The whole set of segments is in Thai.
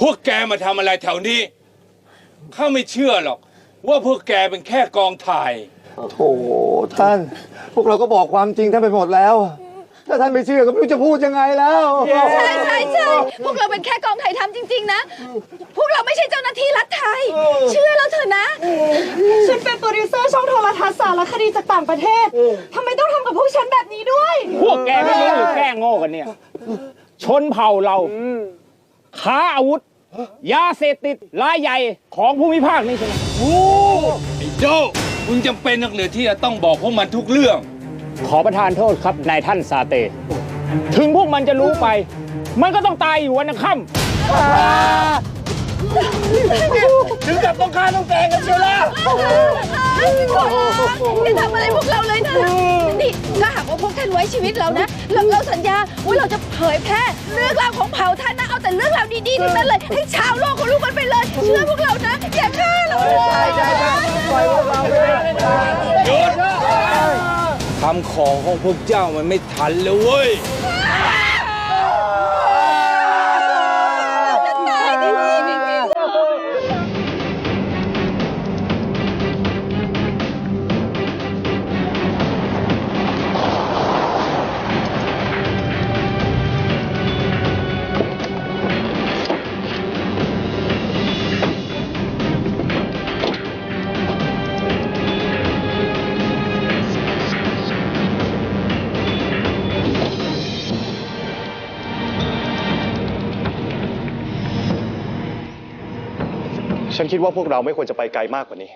พวกแกมาทำอะไรแถวนี้ ข้าไม่เชื่อหรอก ว่าพวกแกเป็นแค่กองถ่าย โถท่าน พวกเราก็บอกความจริงท่านไปหมดแล้ว ถ้าท่านไม่เชื่อก็ไม่รู้จะพูดยังไงแล้ว ใช่ใช่ใช่พวกเราเป็นแค่กองถ่ายทำจริง ๆ นะ พวกเราไม่ใช่เจ้าหน้าที่รัฐไทย เชื่อเราเถอะนะ ฉันเป็นโปรดิวเซอร์ช่องโทรทัศน์สารคดีจากต่างประเทศ ทำไมต้องทำกับพวกฉันแบบนี้ด้วย พวกแกไม่รู้หรือแกล้งโง่กันเนี่ย ชนเผ่าเรา ค้าอาวุธ ยาเสพติดรายใหญ่ของภูมิภาคนี้ใช่ไหมโอ้ไอ้โจ้มึงจำเป็นนักเหลือที่จะต้องบอกพวกมันทุกเรื่อง ขอประทานโทษครับนายท่านซาเต ถึงพวกมันจะรู้ไป มันก็ต้องตายอยู่วันยังค่ำ ถึงกับต้องฆ่าต้องแกงกันเชียวล่ะอย่าทำอะไรพวกเราเลยนะนี่ถ้าหากว่าพวกท่านไว้ชีวิตเรานะเราเราสัญญาว่าเราจะเผยแพร่เรื่องราวของเผ่าท่านนะเอาแต่เรื่องราวดีๆทั้งนั้นเลย ให้ชาวโลกเขารู้กันไปเลย เชื่อพวกเรานะอย่าฆ่าเราเลยหยุดทำของของพวกเจ้ามันไม่ทันเลยเว้ย คิดว่าพวกเราไม่ควรจะไปไกลมากกว่านี้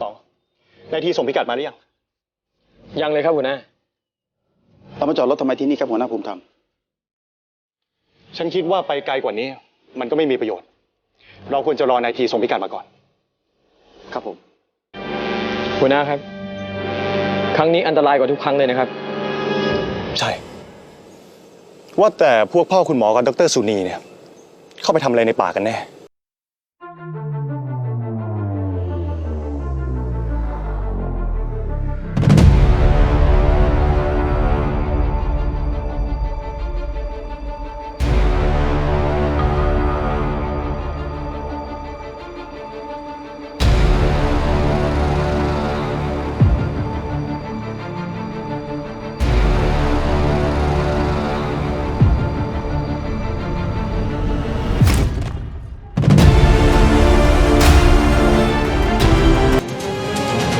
ตองนายทีส่งพิกัดมาหรือยัง ยังเลยครับหัวหน้าเรามาจอดรถทำไมที่นี่ครับหัวหน้าภูมิธรรม ฉันคิดว่าไปไกลกว่านี้ มันก็ไม่มีประโยชน์ เราควรจะรอนายทีส่งพิกัดมาก่อน ครับผม หัวหน้าครับ ครั้งนี้อันตรายกว่าทุกครั้งเลยนะครับ ใช่ ว่าแต่พวกพ่อคุณหมอกับดรสุนีเนี่ย เข้าไปทำอะไรในป่ากันแน่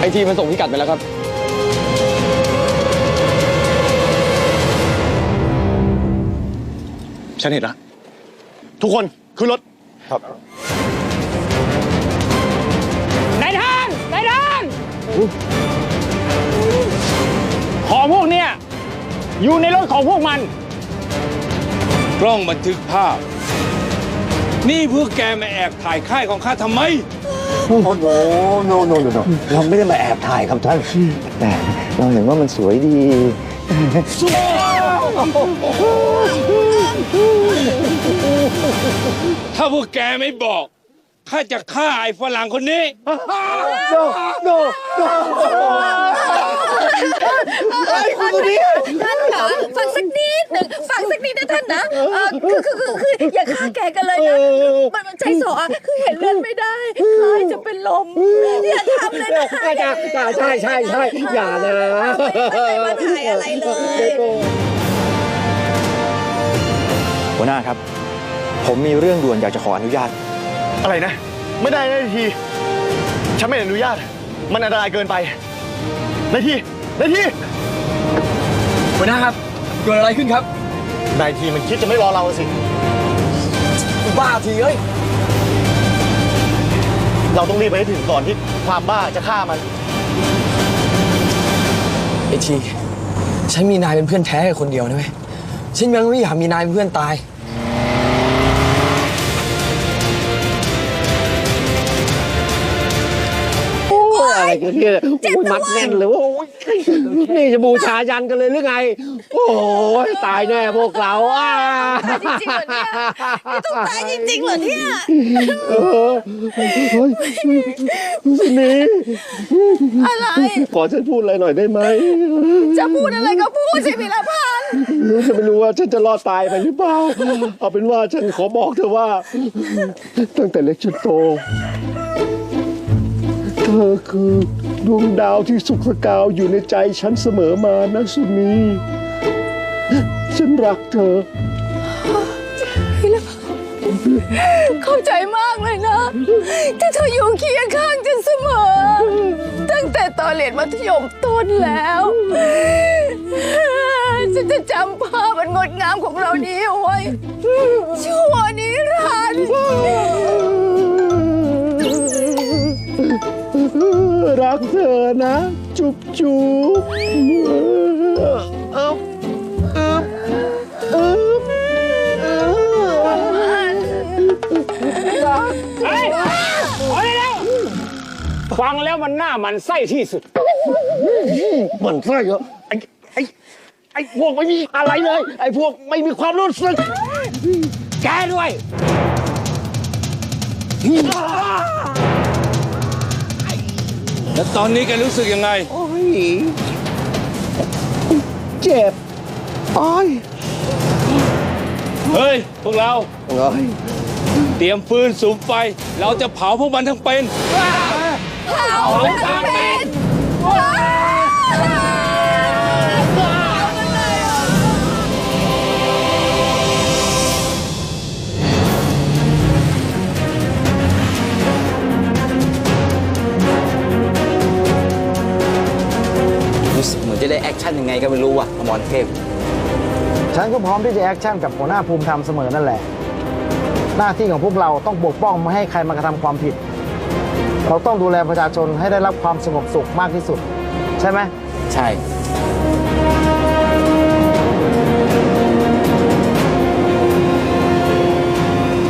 ไอทีมันส่งพิกัดไปแล้วครับ ฉันเห็นละ ทุกคนขึ้นรถนายท่านนายท่านของพวกเนี้ยอยู่ในรถของพวกมัน กล้องบันทึกภาพ นี่พวกแกมาแอบถ่ายค่ายของข้าทำไม โอ้โหโนโนโนโนเราไม่ได้มาแอบถ่ายครับท่าน แต่เราเห็นว่ามันสวยดีถ้าพวกแกไม่บอกข้าจะฆ่าไอ้ฝรั่งคนนี้โนโนโนไอ้คุณตัวนี้ท่านคะฟังสักนิดหนึ่งฟังสัก นิดนะท่านนะเออคือคือคือคืออย่าฆ่าแกกันเลยนะมันมันใจสออะคือเห็นเลือดไม่ได้คล้ายจะเป็นลมอย่าทำเลยนะใช่ใช่ใช่ใช่ใช่อย่านะไม่มาถ่ายอะไรเลยหัวหน้าครับ ผมมีเรื่องด่วนอยากจะขออนุญาต อะไรนะ ไม่ได้นายที ฉันไม่อนุญาต มันอันตรายเกินไปนายทีนายทีหัวหน้าครับเกิดอะไรขึ้นครับ นายทีมันคิดจะไม่รอเราสิ บ้าทีเอ้ย เราต้องรีบไปให้ถึงก่อนที่ความบ้าจะฆ่ามัน ไอที ฉันมีนายเป็นเพื่อนแท้แค่คนเดียวนะเว้ยฉันยังไม่อยากมีนายเป็นเพื่อนตาย กันเนี่ยโอ้ยมัดแน่นเลยโอ้ยนี่จะบูชายันกันเลยหรือไง โอ้ยตายแน่พวกเราอะจริงๆเหรอเนี่ยนี่ต้องตายจริงๆเหรอเนี่ยเออเฮ้ยนี่อะไรขอฉันพูดอะไรหน่อยได้ไหมจะพูดอะไรก็พูดสิพิรพันธ์ฉันไม่รู้ว่าฉันจะรอดตายไปหรือเปล่าเอาเป็นว่าฉันขอบอกเธอว่า ตั้งแต่เล็กจนโตเธอคือดวงดาวที่สุกสกาวอยู่ในใจฉันเสมอมานะสุนีฉันรักเธอเข้าใจมากเลยนะ ที่เธออยู่เคียงข้างฉันเสมอ ตั้งแต่ตอนเรียนมัธยมต้นแล้วฉันจะจำภาพอันงดงามของเรานี้เอาไว้ชั่วนิรันดร์ รักเธอนะ จุบจุบเอิบเอิบเอิบเอิบเฮ้ยพอได้แล้วฟังแล้วมันหน้ามันไส้ที่สุด มันไส้เหรอไอ้ไอ้ไอ้พวกไม่มีอะไรเลย ไอ้พวกไม่มีความรู้สึก แกด้วย แล้วตอนนี้แกรู้สึกยังไง โอ้ย เจ็บโอ้ยเฮ้ย พวกเรา โอ้ยเตรียมฟืนสูมไฟ เราจะเผาพวกมันทั้งเป็นรู้ ชั่นยังไงก็ไม่รู้ว่ะอมรเทพ ฉันก็พร้อมที่จะแอคชั่นกับหัวหน้าภูมิธรรมเสมอนั่นแหละ หน้าที่ของพวกเราต้องปกป้องไม่ให้ใครมากระทำความผิด เราต้องดูแลประชาชนให้ได้รับความสงบสุขมากที่สุด ใช่ไหมใช่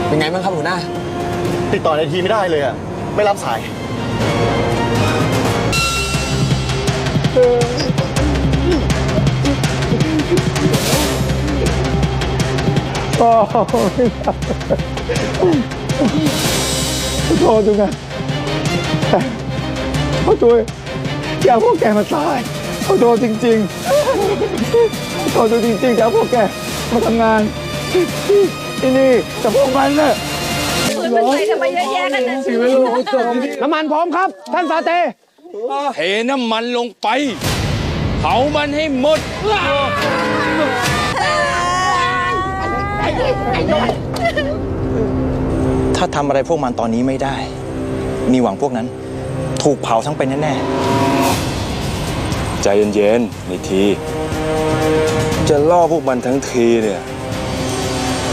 เป็นไงบ้างครับหัวหน้า ติดต่อในทีไม่ได้เลยอะไม่รับสาย โอ้ยโทษดูนะขอโทษแกเอาพวกแกมาตายขอโทษจริงๆขอโทษจริงๆแกเอาพวกแกมาทำงานที่นี่แต่พวกมันน่ะนมันใส่ทำไมเยอะแยะขนาดนั้น้ำมันพร้อมครับ ท่านซาเตเทน้ำมันลงไปเผามันให้หมด ถ้าทำอะไรพวกมันตอนนี้ไม่ได้ มีหวังพวกนั้น ถูกเผาทั้งเป็นแน่ใจเย็นๆในที จะล่อพวกมันทั้งทีเนี่ย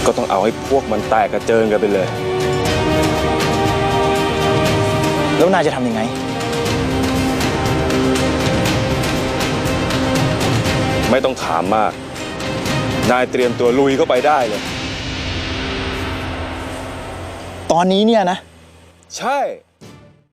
ก็ต้องเอาให้พวกมันแตกกระเจิงกันไปเลย ๆ แล้วนายจะทำยังไง ไม่ต้องถามมาก นายเตรียมตัวลุยเข้าไปได้เลย ตอนนี้เนี่ยนะ ใช่